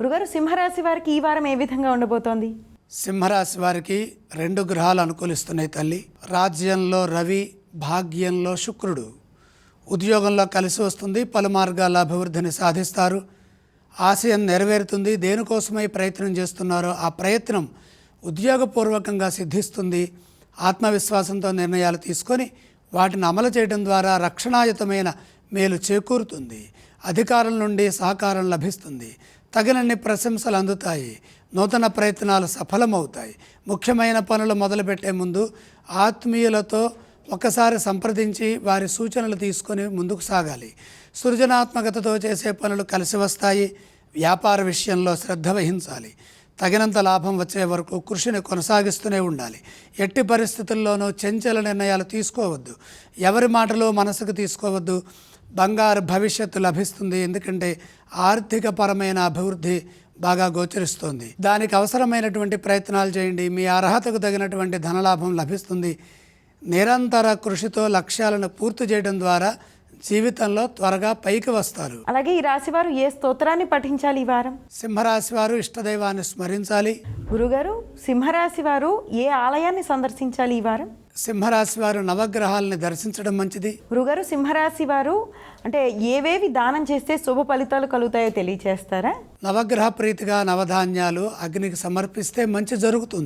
గురుగారు సింహరాశి వారికి ఈ వారం ఏ విధంగా ఉండబోతోంది? సింహరాశి వారికి రెండు గ్రహాలు అనుకూలిస్తున్నాయి తల్లి. రాజ్యంలో రవి భాగ్యంలో శుక్రుడు. ఉద్యోగంలో కలిసి వస్తుంది పలు మార్గాల అభివృద్ధిని సాధిస్తారు. ఆశయం నెరవేరుతుంది దేనికోసమై ప్రయత్నం చేస్తున్నారో ఆ ప్రయత్నం ఉద్యోగపూర్వకంగా సిద్ధిస్తుంది. ఆత్మవిశ్వాసంతో నిర్ణయాలు తీసుకొని వాటిని అమలు చేయడం ద్వారా రక్షణాయుతమైన మేలు చేకూరుతుంది. అధికారుల నుండి సహకారం లభిస్తుంది. తగినన్ని ప్రశంసలు అందుతాయి. నూతన ప్రయత్నాలు సఫలమవుతాయి. ముఖ్యమైన పనులు మొదలుపెట్టే ముందు ఆత్మీయులతో ఒకసారి సంప్రదించి వారి సూచనలు తీసుకొని ముందుకు సాగాలి. సృజనాత్మకతతో చేసే పనులు కలిసి వస్తాయి. వ్యాపార విషయంలో శ్రద్ధ వహించాలి. తగినంత లాభం వచ్చే వరకు కృషిని కొనసాగిస్తూనే ఉండాలి. ఎట్టి పరిస్థితుల్లోనూ చెంచల నిర్ణయాలు తీసుకోవద్దు. ఎవరి మాటలు మనసుకు తీసుకోవద్దు. బంగారు భవిష్యత్తు లభిస్తుంది. ఎందుకంటే ఆర్థికపరమైన అభివృద్ధి బాగా గోచరిస్తోంది. దానికి అవసరమైనటువంటి ప్రయత్నాలు చేయండి. మీ అర్హతకు తగినటువంటి ధనలాభం లభిస్తుంది. నిరంతర కృషితో లక్ష్యాలను పూర్తి చేయడం ద్వారా జీవితంలో త్వరగా పైకి వస్తారు. అలాగే ఈ రాశి వారు ఏ స్తోత్రాన్ని పఠించాలి ఈ వారం? సింహరాశి వారు ఇష్టదైవాన్ని స్మరించాలి. గురుగారు సింహరాశి వారు ఏ ఆలయాన్ని సందర్శించాలి ఈ వారం? సింహరాశి వారు నవగ్రహాలని దర్శించడం మంచిది. గురుగారు సింహరాశి వారు అంటే ఏవేవి దానం చేస్తే శుభ ఫలితాలు కలుగుతాయో తెలియచేస్తారా? నవగ్రహ ప్రీతిగా నవధాన్యాలు అగ్నికి సమర్పిస్తే మంచి జరుగుతుంది.